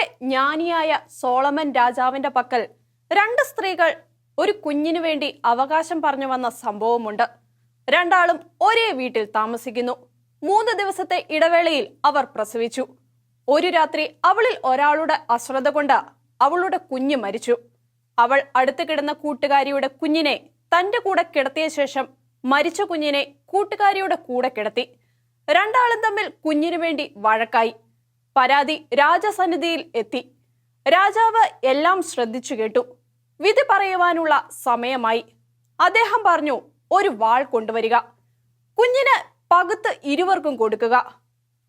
ഇസ്രായേലിലെ ജ്ഞാനിയായ സോളമൻ രാജാവിന്റെ പക്കൽ രണ്ട് സ്ത്രീകൾ ഒരു കുഞ്ഞിനു വേണ്ടി അവകാശം പറഞ്ഞു വന്ന സംഭവമുണ്ട്. രണ്ടാളും ഒരേ വീട്ടിൽ താമസിക്കുന്നു. മൂന്ന് ദിവസത്തെ ഇടവേളയിൽ അവർ പ്രസവിച്ചു. ഒരു രാത്രി അവളിൽ ഒരാളുടെ അശ്രദ്ധ കൊണ്ട് അവളുടെ കുഞ്ഞ് മരിച്ചു. അവൾ അടുത്ത് കിടന്ന കൂട്ടുകാരിയുടെ കുഞ്ഞിനെ തന്റെ കൂടെ കിടത്തിയ ശേഷം മരിച്ച കുഞ്ഞിനെ കൂട്ടുകാരിയുടെ കൂടെ കിടത്തി. രണ്ടാളും തമ്മിൽ കുഞ്ഞിനു വേണ്ടി വഴക്കായി. പരാതി രാജസന്നിധിയിൽ എത്തി. രാജാവ് എല്ലാം ശ്രദ്ധിച്ചു കേട്ടു. വിധി പറയുവാനുള്ള സമയമായി. അദ്ദേഹം പറഞ്ഞു ഒരു വാൾ കൊണ്ടുവരിക. കുഞ്ഞിന് പകുത്ത് ഇരുവർക്കും കൊടുക്കുക.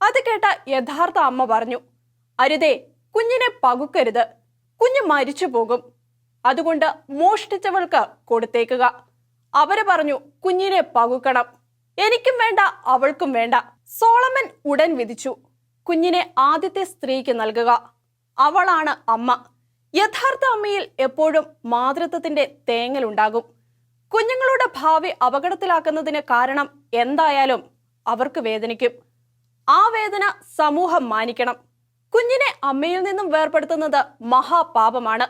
അത് കേട്ട യഥാർത്ഥ അമ്മ പറഞ്ഞു അരുതേ കുഞ്ഞിനെ പകുക്കരുത്. കുഞ്ഞ് മരിച്ചു പോകും. അതുകൊണ്ട് മോഷ്ടിച്ചവൾക്ക് കൊടുത്തേക്കുക. അവർ പറഞ്ഞു കുഞ്ഞിനെ പകുക്കണം. എനിക്കും വേണ്ട അവൾക്കും വേണ്ട. സോളമൻ ഉടൻ വിധിച്ചു. കുഞ്ഞിനെ ആദ്യത്തെ സ്ത്രീക്ക് നൽകുക. അവളാണ് അമ്മ. യഥാർത്ഥ അമ്മയിൽ എപ്പോഴും മാതൃത്വത്തിന്റെ തേങ്ങലുണ്ടാകും. കുഞ്ഞുങ്ങളുടെ ഭാവി അപകടത്തിലാക്കുന്നതിന് കാരണം എന്തായാലും അവർക്ക് വേദനിക്കും. ആ വേദന സമൂഹം മാനിക്കണം. കുഞ്ഞിനെ അമ്മയിൽ നിന്നും വേർപെടുത്തുന്നത് മഹാപാപമാണ്.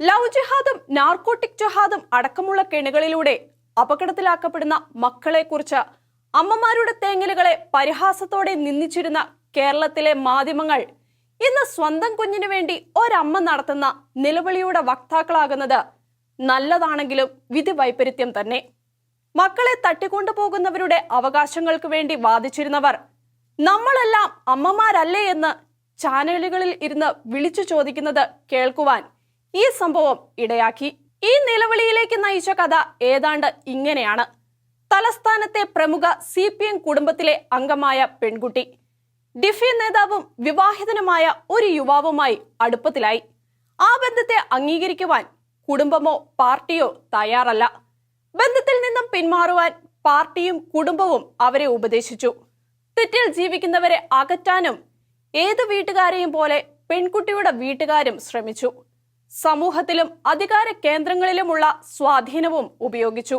ലവ് ജിഹാദും നാർക്കോട്ടിക് ജിഹാദും അടക്കമുള്ള കെണികളിലൂടെ അപകടത്തിലാക്കപ്പെടുന്ന മക്കളെക്കുറിച്ച് അമ്മമാരുടെ തേങ്ങലുകളെ പരിഹാസത്തോടെ നിന്ദിച്ചിരുന്ന കേരളത്തിലെ മാധ്യമങ്ങൾ ഇന്ന് സ്വന്തം കുഞ്ഞിനു വേണ്ടി ഒരമ്മ നടത്തുന്ന നിലവിളിയുടെ വക്താക്കളാകുന്നത് നല്ലതാണെങ്കിലും വിധി വൈപരീത്യം തന്നെ. മക്കളെ തട്ടിക്കൊണ്ടുപോകുന്നവരുടെ അവകാശങ്ങൾക്ക് വേണ്ടി വാദിച്ചിരുന്നവർ നമ്മളെല്ലാം അമ്മമാരല്ലേ എന്ന് ചാനലുകളിൽ ഇരുന്ന് വിളിച്ചു ചോദിക്കുന്നത് കേൾക്കുവാൻ ഈ സംഭവം ഇടയാക്കി. ഈ നിലവിളിയിലേക്ക് നയിച്ച കഥ ഏതാണ്ട് ഇങ്ങനെയാണ്. തലസ്ഥാനത്തെ പ്രമുഖ സി പി എം കുടുംബത്തിലെ അംഗമായ പെൺകുട്ടി. ഡിഫി നേതാവും വിവാഹിതനുമായ ഒരു യുവാവുമായി അടുപ്പത്തിലായി. ആ ബന്ധത്തെ അംഗീകരിക്കുവാൻ കുടുംബമോ പാർട്ടിയോ തയ്യാറല്ല. ബന്ധത്തിൽ നിന്നും പിന്മാറുവാൻ പാർട്ടിയും കുടുംബവും അവരെ ഉപദേശിച്ചു. തെറ്റിൽ ജീവിക്കുന്നവരെ അകറ്റാനും ഏത് വീട്ടുകാരെയും പോലെ പെൺകുട്ടിയുടെ വീട്ടുകാരും ശ്രമിച്ചു. സമൂഹത്തിലും അധികാര കേന്ദ്രങ്ങളിലുമുള്ള സ്വാധീനവും ഉപയോഗിച്ചു.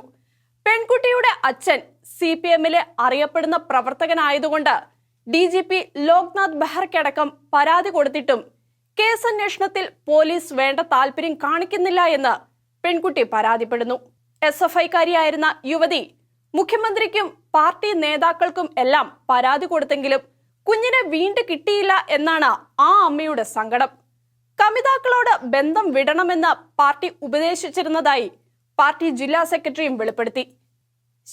പെൺകുട്ടിയുടെ അച്ഛൻ സി പി എമ്മിലെ അറിയപ്പെടുന്ന പ്രവർത്തകനായതുകൊണ്ട് ഡി ജി പി ലോക്നാഥ് ബെഹ്റയ്ക്കടക്കം പരാതി കൊടുത്തിട്ടും കേസന്വേഷണത്തിൽ പോലീസ് വേണ്ട താല്പര്യം കാണിക്കുന്നില്ല എന്ന് പെൺകുട്ടി പരാതിപ്പെടുന്നു. എസ് എഫ് ഐക്കാരിയായിരുന്ന യുവതി മുഖ്യമന്ത്രിക്കും പാർട്ടി നേതാക്കൾക്കും എല്ലാം പരാതി കൊടുത്തെങ്കിലും കുഞ്ഞിനെ വീണ്ടും കിട്ടിയില്ല എന്നാണ് ആ അമ്മയുടെ സങ്കടം. കമിതാക്കളോട് ബന്ധം വിടണമെന്ന് പാർട്ടി ഉപദേശിച്ചിരുന്നതായി പാർട്ടി ജില്ലാ സെക്രട്ടറിയും വെളിപ്പെടുത്തി.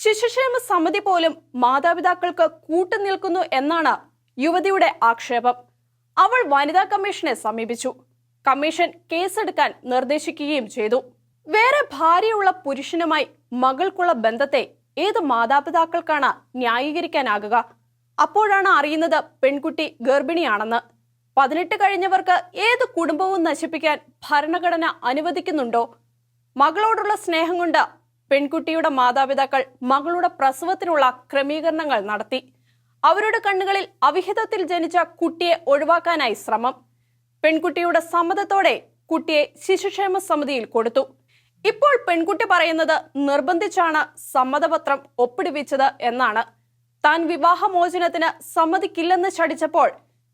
ശിശുക്ഷേമ സമിതി പോലും മാതാപിതാക്കൾക്ക് കൂട്ടുനിൽക്കുന്നു എന്നാണ് യുവതിയുടെ ആക്ഷേപം. അവൾ വനിതാ കമ്മീഷനെ സമീപിച്ചു. കമ്മീഷൻ കേസെടുക്കാൻ നിർദ്ദേശിക്കുകയും ചെയ്തു. വേറെ ഭാര്യയുള്ള പുരുഷനുമായി മകൾക്കുള്ള ബന്ധത്തെ ഏത് മാതാപിതാക്കൾക്കാണ് ന്യായീകരിക്കാനാകുക? അപ്പോഴാണ് അറിയുന്നത് പെൺകുട്ടി ഗർഭിണിയാണെന്ന്. പതിനെട്ട് കഴിഞ്ഞവർക്ക് ഏത് കുടുംബവും നശിപ്പിക്കാൻ ഭരണഘടന അനുവദിക്കുന്നുണ്ടോ? മകളോടുള്ള സ്നേഹം കൊണ്ട് പെൺകുട്ടിയുടെ മാതാപിതാക്കൾ മകളുടെ പ്രസവത്തിനുള്ള ക്രമീകരണങ്ങൾ നടത്തി. അവരുടെ കണ്ണുകളിൽ അവിഹിതത്തിൽ ജനിച്ച കുട്ടിയെ ഒഴിവാക്കാനായി ശ്രമം. പെൺകുട്ടിയുടെ സമ്മതത്തോടെ കുട്ടിയെ ശിശുക്ഷേമ സമിതിയിൽ കൊടുത്തു. ഇപ്പോൾ പെൺകുട്ടി പറയുന്നത് നിർബന്ധിച്ചാണ് സമ്മതപത്രം ഒപ്പിടുവിച്ചത് എന്നാണ്. താൻ വിവാഹമോചനത്തിന് സമ്മതിക്കില്ലെന്ന് ചടിച്ചപ്പോൾ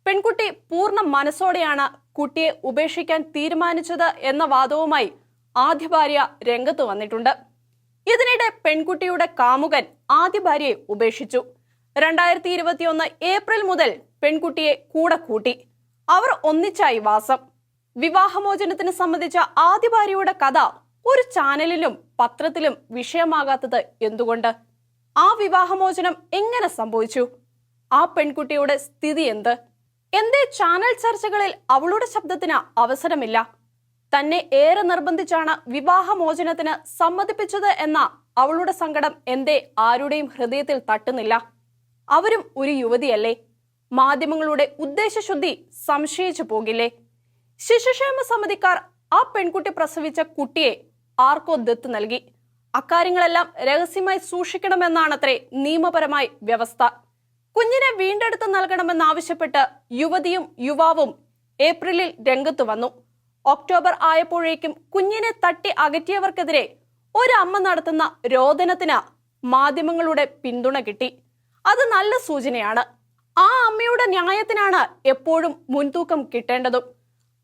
പെൺകുട്ടി പൂർണ മനസ്സോടെയാണ് കുട്ടിയെ ഉപേക്ഷിക്കാൻ തീരുമാനിച്ചത് എന്ന വാദവുമായി ആദ്യ ഭാര്യ രംഗത്ത് വന്നിട്ടുണ്ട്. ഇതിനിടെ പെൺകുട്ടിയുടെ കാമുകൻ ആദ്യ ഭാര്യയെ ഉപേക്ഷിച്ചു. രണ്ടായിരത്തി ഇരുപത്തിയൊന്ന് ഏപ്രിൽ മുതൽ പെൺകുട്ടിയെ കൂടെ കൂട്ടി. അവർ ഒന്നിച്ചായി വാസം. വിവാഹമോചനത്തിന് സംബന്ധിച്ച ആദ്യ ഭാര്യയുടെ കഥ ഒരു ചാനലിലും പത്രത്തിലും വിഷയമാകാത്തത് എന്തുകൊണ്ട്? ആ വിവാഹമോചനം എങ്ങനെ സംഭവിച്ചു? ആ പെൺകുട്ടിയുടെ സ്ഥിതി എന്ത്? എന്തേ ചാനൽ ചർച്ചകളിൽ അവളുടെ ശബ്ദത്തിന് അവസരമില്ല? തന്നെ ഏറെ നിർബന്ധിച്ചാണ് വിവാഹമോചനത്തിന് സമ്മതിപ്പിച്ചത് എന്ന അവളുടെ സങ്കടം എന്തേ ആരുടെയും ഹൃദയത്തിൽ തട്ടുന്നില്ല. അവരും ഒരു യുവതിയല്ലേ. മാധ്യമങ്ങളുടെ ഉദ്ദേശശുദ്ധി സംശയിച്ചു പോകില്ലേ. ശിശുക്ഷേമ സമിതിക്കാർ ആ പെൺകുട്ടി പ്രസവിച്ച കുട്ടിയെ ആർക്കോ ദത്ത് നൽകി. അക്കാര്യങ്ങളെല്ലാം രഹസ്യമായി സൂക്ഷിക്കണമെന്നാണത്രേ നിയമപരമായി വ്യവസ്ഥ. കുഞ്ഞിനെ വീണ്ടെടുത്ത് നൽകണമെന്നാവശ്യപ്പെട്ട് യുവതിയും യുവാവും ഏപ്രിലിൽ രംഗത്ത് വന്നു. ഒക്ടോബർ ആയപ്പോഴേക്കും കുഞ്ഞിനെ തട്ടി അകറ്റിയവർക്കെതിരെ ഒരു അമ്മ നടത്തുന്ന രോദനത്തിന് മാധ്യമങ്ങളുടെ പിന്തുണ കിട്ടി. അത് നല്ല സൂചനയാണ്. ആ അമ്മയുടെ ന്യായത്തിനാണ് എപ്പോഴും മുൻതൂക്കം കിട്ടേണ്ടതും.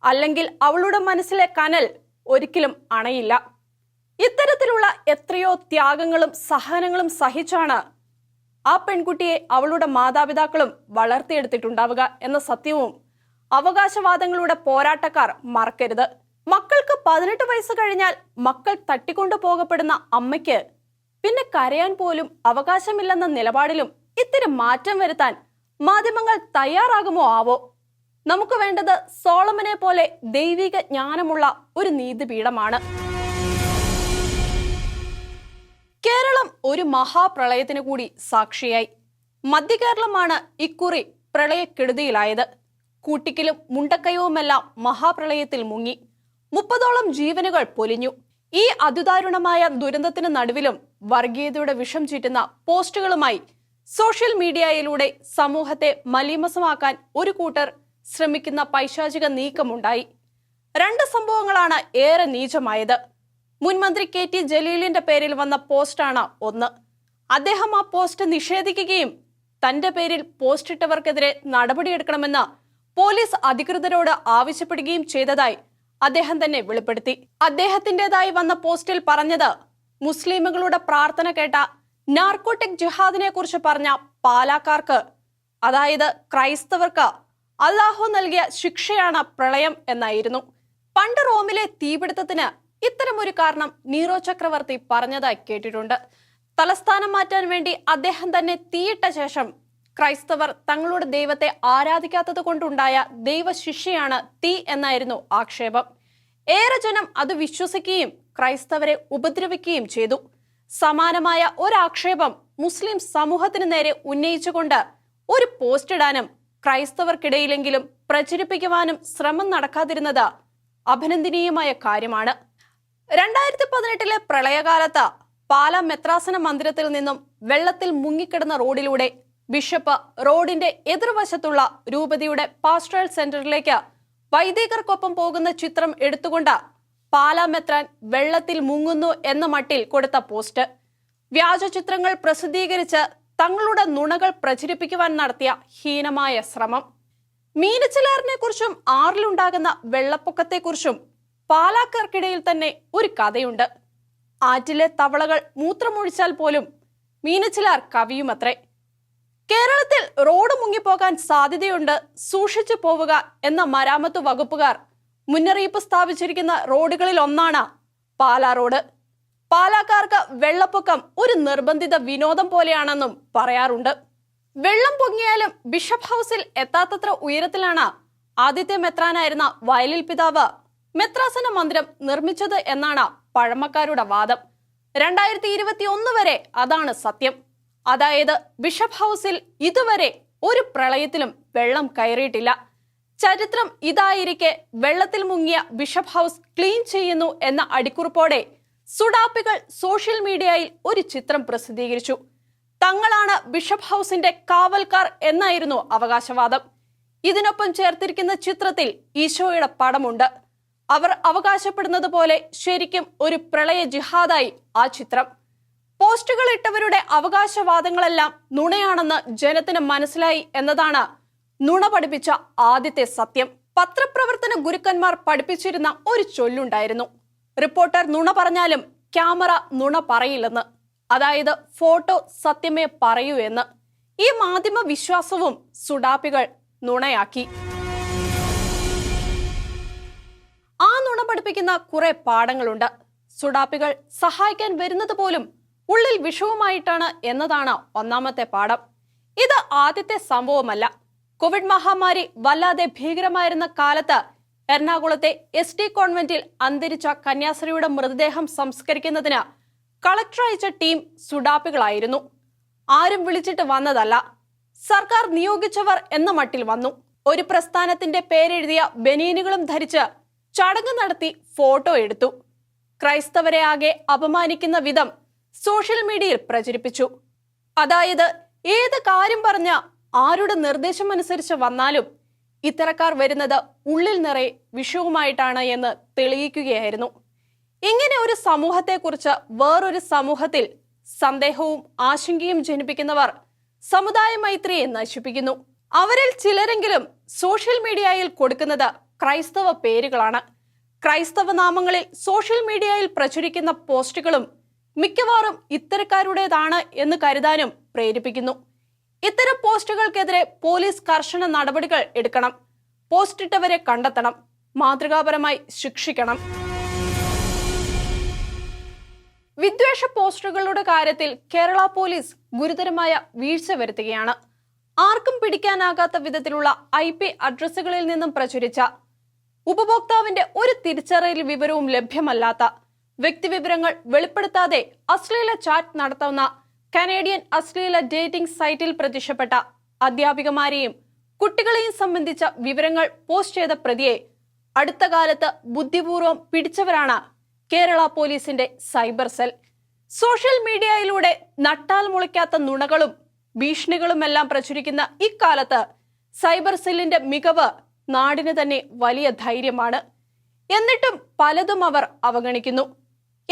അല്ലെങ്കിൽ അവളുടെ മനസ്സിലെ കനൽ ഒരിക്കലും അണയില്ല. ഇത്തരത്തിലുള്ള എത്രയോ ത്യാഗങ്ങളും സഹനങ്ങളും സഹിച്ചാണ് ആ പെൺകുട്ടിയെ അവളുടെ മാതാപിതാക്കളും വളർത്തിയെടുത്തിട്ടുണ്ടാവുക എന്ന സത്യവും അവകാശവാദങ്ങളുടെ പോരാട്ടക്കാർ മറക്കരുത്. മക്കൾക്ക് പതിനെട്ട് വയസ്സ് കഴിഞ്ഞാൽ മക്കൾ തട്ടിക്കൊണ്ടു പോകപ്പെടുന്ന അമ്മയ്ക്ക് പിന്നെ കരയാൻ പോലും അവകാശമില്ലെന്ന നിലപാടിലും ഇത്തിരി മാറ്റം വരുത്താൻ മാധ്യമങ്ങൾ തയ്യാറാകുമോ ആവോ? നമുക്ക് വേണ്ടത് സോളമനെ പോലെ ദൈവിക ജ്ഞാനമുള്ള ഒരു നീതിപീഠമാണ്. കേരളം ഒരു മഹാപ്രളയത്തിന് കൂടി സാക്ഷിയായി. മധ്യകേരളമാണ് ഇക്കുറി പ്രളയക്കെടുതിയിലായത്. കൂട്ടിക്കലും മുണ്ടക്കയവുമെല്ലാം മഹാപ്രളയത്തിൽ മുങ്ങി. മുപ്പതോളം ജീവനുകൾ പൊലിഞ്ഞു. ഈ അതിദാരുണമായ ദുരന്തത്തിന് നടുവിലും വർഗീയതയുടെ വിഷം ചീറ്റുന്ന പോസ്റ്റുകളുമായി സോഷ്യൽ മീഡിയയിലൂടെ സമൂഹത്തെ മലീമസമാക്കാൻ ഒരു കൂട്ടർ ശ്രമിക്കുന്ന പൈശാചിക നീക്കമുണ്ടായി. രണ്ട് സംഭവങ്ങളാണ് ഏറെ നീചമായത്. മുൻമന്ത്രി കെ ടി ജലീലിന്റെ പേരിൽ വന്ന പോസ്റ്റാണ് ഒന്ന്. അദ്ദേഹം ആ പോസ്റ്റ് നിഷേധിക്കുകയും തന്റെ പേരിൽ പോസ്റ്റിട്ടവർക്കെതിരെ നടപടിയെടുക്കണമെന്ന് പോലീസ് അധികൃതരോട് ആവശ്യപ്പെടുകയും ചെയ്തതായി അദ്ദേഹം തന്നെ വെളിപ്പെടുത്തി. അദ്ദേഹത്തിന്റേതായി വന്ന പോസ്റ്റിൽ പറഞ്ഞത് മുസ്ലിമുകളുടെ പ്രാർത്ഥന കേട്ട നാർക്കോട്ടിക് ജിഹാദിനെ കുറിച്ച് പറഞ്ഞ പാലാക്കാർക്ക് അതായത് ക്രൈസ്തവർക്ക് അള്ളാഹു നൽകിയ ശിക്ഷയാണ് പ്രളയം എന്നായിരുന്നു. പണ്ട് റോമിലെ തീപിടുത്തത്തിന് ഇത്തരമൊരു കാരണം നീറോ ചക്രവർത്തി പറഞ്ഞതായി കേട്ടിട്ടുണ്ട്. തലസ്ഥാനം മാറ്റാൻ വേണ്ടി അദ്ദേഹം തന്നെ തീയിട്ട ശേഷം ക്രൈസ്തവർ തങ്ങളുടെ ദൈവത്തെ ആരാധിക്കാത്തത് കൊണ്ടുണ്ടായ ദൈവശിക്ഷയാണ് തീ എന്നായിരുന്നു ആക്ഷേപം. ഏറെ ജനം അത് വിശ്വസിക്കുകയും ക്രൈസ്തവരെ ഉപദ്രവിക്കുകയും ചെയ്തു. സമാനമായ ഒരാക്ഷേപം മുസ്ലിം സമൂഹത്തിന് നേരെ ഉന്നയിച്ചുകൊണ്ട് ഒരു പോസ്റ്റ് ഇടാനും ക്രൈസ്തവർക്കിടയിലെങ്കിലും പ്രചരിപ്പിക്കുവാനും ശ്രമം നടക്കാതിരുന്നത് അഭിനന്ദനീയമായ കാര്യമാണ്. രണ്ടായിരത്തി പതിനെട്ടിലെ പ്രളയകാലത്ത് പാലാ മെത്രാസന മന്ദിരത്തിൽ നിന്നും വെള്ളത്തിൽ മുങ്ങിക്കിടന്ന റോഡിലൂടെ ബിഷപ്പ് റോഡിന്റെ എതിർവശത്തുള്ള രൂപതയുടെ പാസ്റ്ററൽ സെന്ററിലേക്ക് വൈദികർക്കൊപ്പം പോകുന്ന ചിത്രം എടുത്തുകൊണ്ട് പാലാമെത്രാൻ വെള്ളത്തിൽ മുങ്ങുന്നു എന്ന മട്ടിൽ കൊടുത്ത പോസ്റ്റ്. വ്യാജ ചിത്രങ്ങൾ പ്രസിദ്ധീകരിച്ച് തങ്ങളുടെ നുണകൾ പ്രചരിപ്പിക്കുവാൻ നടത്തിയ ഹീനമായ ശ്രമം. മീനച്ചിലാറിനെ കുറിച്ചും ആറിലുണ്ടാകുന്ന വെള്ളപ്പൊക്കത്തെക്കുറിച്ചും പാലാക്കാർക്കിടയിൽ തന്നെ ഒരു കഥയുണ്ട്. ആറ്റിലെ തവളകൾ മൂത്രമൊഴിച്ചാൽ പോലും മീനച്ചിലാർ കവിയുമത്രേ. കേരളത്തിൽ റോഡ് മുങ്ങിപ്പോകാൻ സാധ്യതയുണ്ട് സൂക്ഷിച്ചു പോവുക എന്ന മരാമത്ത് വകുപ്പുകാർ മുന്നറിയിപ്പ് സ്ഥാപിച്ചിരിക്കുന്ന റോഡുകളിൽ ഒന്നാണ് പാലാ റോഡ്. പാലാക്കാർക്ക് വെള്ളപ്പൊക്കം ഒരു നിർബന്ധിത വിനോദം പോലെയാണെന്നും പറയാറുണ്ട്. വെള്ളം പൊങ്ങിയാലും ബിഷപ്പ് ഹൗസിൽ എത്താത്തത്ര ഉയരത്തിലാണ് ആദ്യത്തെ മെത്രാനായിരുന്ന വയലിൽ പിതാവ് മെത്രാസന മന്ദിരം നിർമ്മിച്ചത് എന്നാണ് പഴമക്കാരുടെ വാദം. രണ്ടായിരത്തി ഇരുപത്തി ഒന്ന് വരെ അതാണ് സത്യം. അതായത് ബിഷപ്പ് ഹൗസിൽ ഇതുവരെ ഒരു പ്രളയത്തിലും വെള്ളം കയറിയിട്ടില്ല. ചരിത്രം ഇതായിരിക്കെ വെള്ളത്തിൽ മുങ്ങിയ ബിഷപ്പ് ഹൗസ് ക്ലീൻ ചെയ്യുന്നു എന്ന അടിക്കുറിപ്പോടെ സുഡാപ്പികൾ സോഷ്യൽ മീഡിയയിൽ ഒരു ചിത്രം പ്രസിദ്ധീകരിച്ചു. തങ്ങളാണ് ബിഷപ്പ് ഹൗസിന്റെ കാവൽക്കാർ എന്നായിരുന്നു അവകാശവാദം. ഇതിനൊപ്പം ചേർത്തിരിക്കുന്ന ചിത്രത്തിൽ ഈശോയുടെ പടമുണ്ട്. അവർ അവകാശപ്പെടുന്നത് പോലെ ശരിക്കും ഒരു പ്രളയ ജിഹാദായി ആ ചിത്രം. പോസ്റ്റുകൾ ഇട്ടവരുടെ അവകാശവാദങ്ങളെല്ലാം നുണയാണെന്ന് ജനത്തിന് മനസ്സിലായി എന്നതാണ് നുണ പഠിപ്പിച്ച ആദ്യത്തെ സത്യം. പത്രപ്രവർത്തന ഗുരുക്കന്മാർ പഠിപ്പിച്ചിരുന്ന ഒരു ചൊല്ലുണ്ടായിരുന്നു. റിപ്പോർട്ടർ നുണ പറഞ്ഞാലും ക്യാമറ നുണ പറയില്ലെന്ന്. അതായത് ഫോട്ടോ സത്യമേ പറയൂ എന്ന്. ഈ മാധ്യമ വിശ്വാസവും സുഡാപ്പികൾ നുണയാക്കി. ആ നുണ പഠിപ്പിക്കുന്ന കുറെ പാഠങ്ങളുണ്ട്. സുഡാപ്പികൾ സഹായിക്കാൻ വരുന്നത് പോലും ഉള്ളിൽ വിഷവുമായിട്ടാണ് എന്നതാണ് ഒന്നാമത്തെ പാഠം. ഇത് ആദ്യത്തെ സംഭവമല്ല. കോവിഡ് മഹാമാരി വല്ലാതെ ഭീകരമായിരുന്ന കാലത്ത് എറണാകുളത്തെ എസ് ടി കോൺവെന്റിൽ അന്തരിച്ച കന്യാസ്ത്രീയുടെ മൃതദേഹം സംസ്കരിക്കുന്നതിന് കളക്ടർ അയച്ച ടീം സുഡാപ്പുകളായിരുന്നു. ആരും വിളിച്ചിട്ട് വന്നതല്ല. സർക്കാർ നിയോഗിച്ചവർ എന്ന മട്ടിൽ വന്നു. ഒരു പ്രസ്ഥാനത്തിന്റെ പേരെഴുതിയ ബനീനുകളും ധരിച്ച് ചടങ്ങ് നടത്തി ഫോട്ടോ എടുത്തു. ക്രൈസ്തവരെ ആകെ അപമാനിക്കുന്ന വിധം സോഷ്യൽ മീഡിയയിൽ പ്രചരിപ്പിച്ചു. അതായത് ഏത് കാര്യം പറഞ്ഞ ആരുടെ നിർദ്ദേശം അനുസരിച്ച് വന്നാലും ഇത്തരക്കാർ വരുന്നത് ഉള്ളിൽ നിറയെ വിഷവുമായിട്ടാണ് എന്ന് തെളിയിക്കുകയായിരുന്നു. ഇങ്ങനെ ഒരു സമൂഹത്തെക്കുറിച്ച് വേറൊരു സമൂഹത്തിൽ സന്ദേഹവും ആശങ്കയും ജനിപ്പിക്കുന്നവർ സമുദായ മൈത്രിയെ നശിപ്പിക്കുന്നു. അവരിൽ ചിലരെങ്കിലും സോഷ്യൽ മീഡിയയിൽ കൊടുക്കുന്നത് ക്രൈസ്തവ പേരുകളാണ്. ക്രൈസ്തവ നാമങ്ങളിൽ സോഷ്യൽ മീഡിയയിൽ പ്രചരിക്കുന്ന പോസ്റ്റുകളും മിക്കവാറും ഇത്തരക്കാരുടേതാണ് എന്ന് കരുതാനും പ്രേരിപ്പിക്കുന്നു. ഇത്തരം പോസ്റ്റുകൾക്കെതിരെ പോലീസ് കർശന നടപടികൾ എടുക്കണം. പോസ്റ്റിട്ടവരെ കണ്ടെത്തണം. മാതൃകാപരമായി ശിക്ഷിക്കണം. വിദ്വേഷ പോസ്റ്ററുകളുടെ കാര്യത്തിൽ കേരള പോലീസ് ഗുരുതരമായ വീഴ്ച വരുത്തുകയാണ്. ആർക്കും പിടിക്കാനാകാത്ത വിധത്തിലുള്ള ഐ പി അഡ്രസ്സുകളിൽ നിന്നും പ്രചരിച്ച ഉപഭോക്താവിന്റെ ഒരു തിരിച്ചറിയൽ വിവരവും ലഭ്യമല്ലാത്ത വ്യക്തിവിവരങ്ങൾ വെളിപ്പെടുത്താതെ അശ്ലീല ചാറ്റ് നടത്തുന്ന കനേഡിയൻ അശ്ലീല ഡേറ്റിംഗ് സൈറ്റിൽ പ്രത്യക്ഷപ്പെട്ട അധ്യാപികമാരെയും കുട്ടികളെയും സംബന്ധിച്ച വിവരങ്ങൾ പോസ്റ്റ് ചെയ്ത പ്രതിയെ അടുത്ത കാലത്ത് ബുദ്ധിപൂർവം പിടിച്ചവരാണ് കേരള പോലീസിന്റെ സൈബർ സെൽ. സോഷ്യൽ മീഡിയയിലൂടെ നട്ടാൽ മുളയ്ക്കാത്ത നുണകളും ഭീഷണികളുമെല്ലാം പ്രചരിക്കുന്ന ഇക്കാലത്ത് സൈബർ സെല്ലിന്റെ മികവ് നാടിന് തന്നെ വലിയ ധൈര്യമാണ്. എന്നിട്ടും പലതും അവർ അവഗണിക്കുന്നു.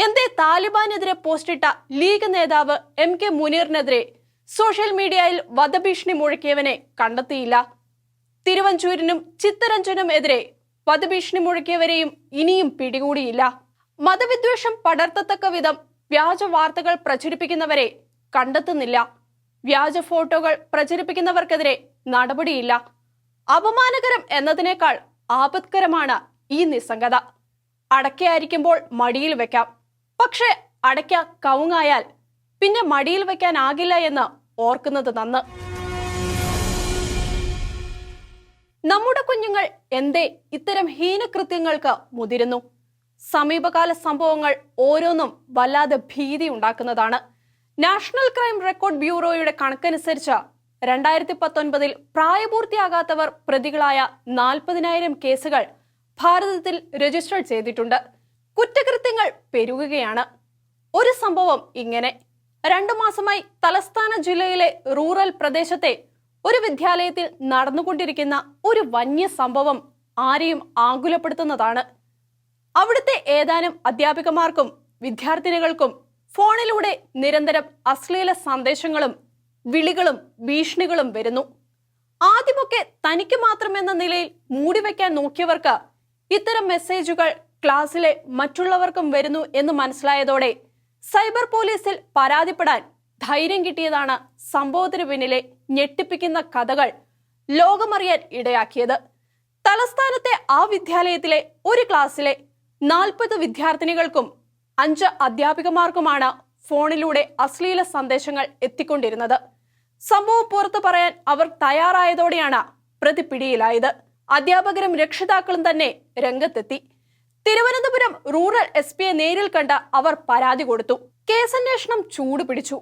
എന്തേ താലിബാനെതിരെ പോസ്റ്റിട്ട ലീഗ് നേതാവ് എം കെ മുനീറിനെതിരെ സോഷ്യൽ മീഡിയയിൽ വധഭീഷണി മുഴക്കിയവനെ കണ്ടെത്തിയില്ല. തിരുവഞ്ചൂരിനും ചിത്തരഞ്ജനും എതിരെ വധഭീഷണി മുഴക്കിയവരെയും ഇനിയും പിടികൂടിയില്ല. മതവിദ്വേഷം പടർത്തത്തക്ക വിധം വ്യാജ വാർത്തകൾ പ്രചരിപ്പിക്കുന്നവരെ കണ്ടെത്തുന്നില്ല. വ്യാജ ഫോട്ടോകൾ പ്രചരിപ്പിക്കുന്നവർക്കെതിരെ നടപടിയില്ല. അപമാനകരം എന്നതിനേക്കാൾ ആപത്കരമാണ് ഈ നിസ്സംഗത. അടക്കയായിരിക്കുമ്പോൾ മടിയിൽ വെക്കാം. പക്ഷെ അടയ്ക്ക കവുങ്ങായാൽ പിന്നെ മടിയിൽ വെക്കാനാകില്ല എന്ന് ഓർക്കുന്നത് നന്ന്. നമ്മുടെ കുഞ്ഞുങ്ങൾ എന്തേ ഇത്തരം ഹീനകൃത്യങ്ങൾക്ക് മുതിരുന്നു? സമീപകാല സംഭവങ്ങൾ ഓരോന്നും വല്ലാതെ ഭീതി ഉണ്ടാക്കുന്നതാണ്. നാഷണൽ ക്രൈം റെക്കോർഡ് ബ്യൂറോയുടെ കണക്കനുസരിച്ച് രണ്ടായിരത്തി പത്തൊൻപതിൽ പ്രായപൂർത്തിയാകാത്തവർ പ്രതികളായ നാൽപ്പതിനായിരം കേസുകൾ ഭാരതത്തിൽ രജിസ്റ്റർ ചെയ്തിട്ടുണ്ട്. കുറ്റകൃത്യങ്ങൾ പെരുകുകയാണ്. ഒരു സംഭവം ഇങ്ങനെ. രണ്ടു മാസമായി തലസ്ഥാന ജില്ലയിലെ റൂറൽ പ്രദേശത്തെ ഒരു വിദ്യാലയത്തിൽ നടന്നുകൊണ്ടിരിക്കുന്ന ഒരു വന്യ സംഭവം ആരെയും ആകുലപ്പെടുത്തുന്നതാണ്. അവിടുത്തെ ഏതാനും അധ്യാപികമാർക്കും വിദ്യാർത്ഥിനികൾക്കും ഫോണിലൂടെ നിരന്തരം അശ്ലീല സന്ദേശങ്ങളും വിളികളും ഭീഷണികളും വരുന്നു. ആദ്യമൊക്കെ തനിക്ക് മാത്രമെന്ന നിലയിൽ മൂടിവെക്കാൻ നോക്കിയവർക്ക് ഇത്തരം മെസ്സേജുകൾ ക്ലാസ്സിലെ മറ്റുള്ളവർക്കും വരുന്നു എന്ന് മനസ്സിലായതോടെ സൈബർ പോലീസിൽ പരാതിപ്പെടാൻ ധൈര്യം കിട്ടിയതാണ് സംഭവത്തിന് പിന്നിലെ ഞെട്ടിപ്പിക്കുന്ന കഥകൾ ലോകമറിയാൻ ഇടയാക്കിയത്. തലസ്ഥാനത്തെ ആ വിദ്യാലയത്തിലെ ഒരു ക്ലാസ്സിലെ നാൽപ്പത് വിദ്യാർത്ഥിനികൾക്കും അഞ്ച് അധ്യാപികമാർക്കുമാണ് ഫോണിലൂടെ അശ്ലീല സന്ദേശങ്ങൾ എത്തിക്കൊണ്ടിരുന്നത്. സംഭവം പുറത്തു പറയാൻ അവർ തയ്യാറായതോടെയാണ് പ്രതി പിടിയിലായത്. അധ്യാപകരും രക്ഷിതാക്കളും തന്നെ രംഗത്തെത്തി. തിരുവനന്തപുരം റൂറൽ എസ് പിയെ നേരിൽ കണ്ട് അവർ പരാതി കൊടുത്തു. കേസന്വേഷണം ചൂടുപിടിച്ചു.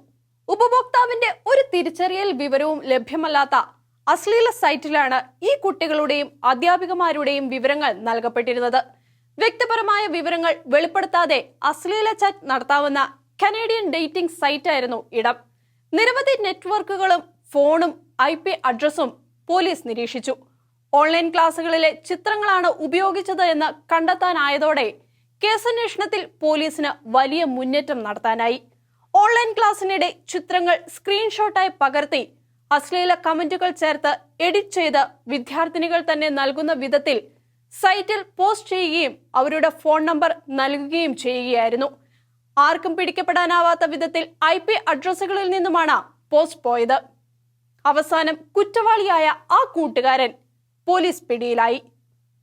ഉപഭോക്താവിന്റെ ഒരു തിരിച്ചറിയൽ വിവരവും ലഭ്യമല്ലാത്ത അശ്ലീല സൈറ്റിലാണ് ഈ കുട്ടികളുടെയും അധ്യാപികമാരുടെയും വിവരങ്ങൾ നൽകപ്പെട്ടിരുന്നത്. വ്യക്തിപരമായ വിവരങ്ങൾ വെളിപ്പെടുത്താതെ അശ്ലീല ചാറ്റ് നടത്താവുന്ന കനേഡിയൻ ഡേറ്റിംഗ് സൈറ്റായിരുന്നു ഇടം. നിരവധി നെറ്റ്വർക്കുകളും ഫോണും ഐ അഡ്രസ്സും പോലീസ് നിരീക്ഷിച്ചു. ഓൺലൈൻ ക്ലാസുകളിലെ ചിത്രങ്ങളാണ് ഉപയോഗിച്ചത് എന്ന് കണ്ടെത്താനായതോടെ കേസന്വേഷണത്തിൽ പോലീസിന് വലിയ മുന്നേറ്റം നടത്താനായി. ഓൺലൈൻ ക്ലാസ്സിനിടെ ചിത്രങ്ങൾ സ്ക്രീൻഷോട്ടായി പകർത്തി അശ്ലീല കമന്റുകൾ ചേർത്ത് എഡിറ്റ് ചെയ്ത് വിദ്യാർത്ഥിനികൾ തന്നെ നൽകുന്ന വിധത്തിൽ സൈറ്റിൽ പോസ്റ്റ് ചെയ്യുകയും അവരുടെ ഫോൺ നമ്പർ നൽകുകയും ചെയ്യുകയായിരുന്നു. ആർക്കും പിടിക്കപ്പെടാനാവാത്ത വിധത്തിൽ ഐ പി അഡ്രസ്സുകളിൽ നിന്നുമാണ് പോസ്റ്റ് പോയത്. അവസാനം കുറ്റവാളിയായ ആ കൂട്ടുകാരൻ പോലീസ് പിടിയിലായി.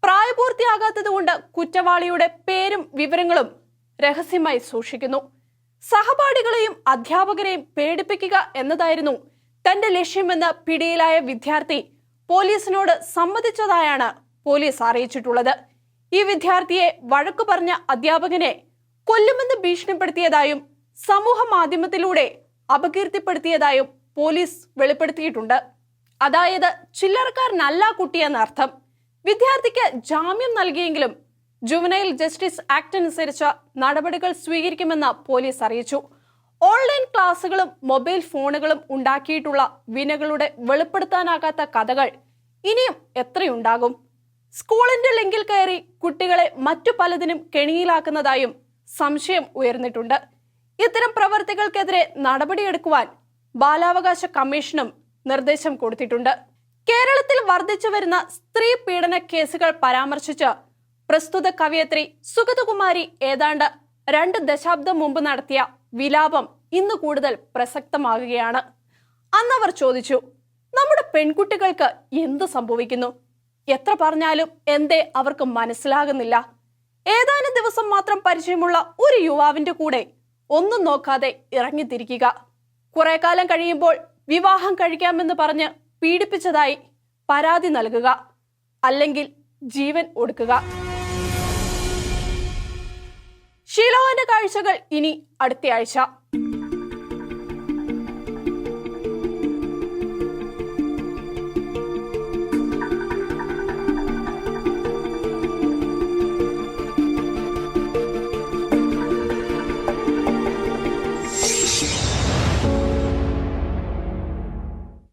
പ്രായപൂർത്തിയാകാത്തതുകൊണ്ട് കുറ്റവാളിയുടെ പേരും വിവരങ്ങളും രഹസ്യമായി സൂക്ഷിക്കുന്നു. സഹപാഠികളെയും അധ്യാപകരെയും പേടിപ്പിക്കുക എന്നതായിരുന്നു തന്റെ ലക്ഷ്യമെന്ന് പിടിയിലായ വിദ്യാർത്ഥി പോലീസിനോട് സമ്മതിച്ചതായാണ് പോലീസ് അറിയിച്ചിട്ടുള്ളത്. ഈ വിദ്യാർത്ഥിയെ വഴക്കു പറഞ്ഞ അധ്യാപകനെ കൊല്ലുമെന്ന് ഭീഷണിപ്പെടുത്തിയതായും സമൂഹ മാധ്യമത്തിലൂടെ അപകീർത്തിപ്പെടുത്തിയതായും പോലീസ് വെളിപ്പെടുത്തിയിട്ടുണ്ട്. അതായത് ചില്ലറക്കാരനല്ല കുട്ടിയെന്നർത്ഥം വിദ്യാർത്ഥിക്ക് ജാമ്യം നൽകിയെങ്കിലും ജുവനൈൽ ജസ്റ്റിസ് ആക്ട് അനുസരിച്ച് നടപടികൾ സ്വീകരിക്കുമെന്ന് പോലീസ് അറിയിച്ചു. ഓൺലൈൻ ക്ലാസുകളും മൊബൈൽ ഫോണുകളും ഉണ്ടാക്കിയിട്ടുള്ള വിനകളുടെ വെളിപ്പെടുത്താനാകാത്ത കഥകൾ ഇനിയും എത്രയുണ്ടാകും? സ്കൂളിന്റെ ലിങ്കിൽ കയറി കുട്ടികളെ മറ്റു പലതിനും കെണിയിലാക്കുന്നതായും സംശയം ഉയർന്നിട്ടുണ്ട്. ഇത്തരം പ്രവർത്തികൾക്കെതിരെ നടപടിയെടുക്കുവാൻ ബാലാവകാശ കമ്മീഷനും നിർദ്ദേശം കൊടുത്തിട്ടുണ്ട്. കേരളത്തിൽ വർദ്ധിച്ചു വരുന്ന സ്ത്രീ പീഡന കേസുകൾ പരാമർശിച്ച് പ്രസ്തുത കവയത്രി സുഗതകുമാരി ഏതാണ്ട് രണ്ട് ദശാബ്ദം മുമ്പ് നടത്തിയ വിലാപം ഇന്ന് കൂടുതൽ പ്രസക്തമാകുകയാണ്. അന്നവർ ചോദിച്ചു നമ്മുടെ പെൺകുട്ടികൾക്ക് എന്ത് സംഭവിക്കുന്നു? എത്ര പറഞ്ഞാലും എന്തേ അവർക്ക് മനസ്സിലാകുന്നില്ല. ഏതാനും ദിവസം മാത്രം പരിചയമുള്ള ഒരു യുവാവിന്റെ കൂടെ ഒന്നും നോക്കാതെ ഇറങ്ങിത്തിരിക്കുക. കുറെ കാലം കഴിയുമ്പോൾ വിവാഹം കഴിക്കാമെന്ന് പറഞ്ഞ് പീഡിപ്പിച്ചതായി പരാതി നൽകുക അല്ലെങ്കിൽ ജീവൻ ഒടുക്കുക. ഷിലോന്റെ കാഴ്ചകൾ ഇനി അടുത്തയാഴ്ച.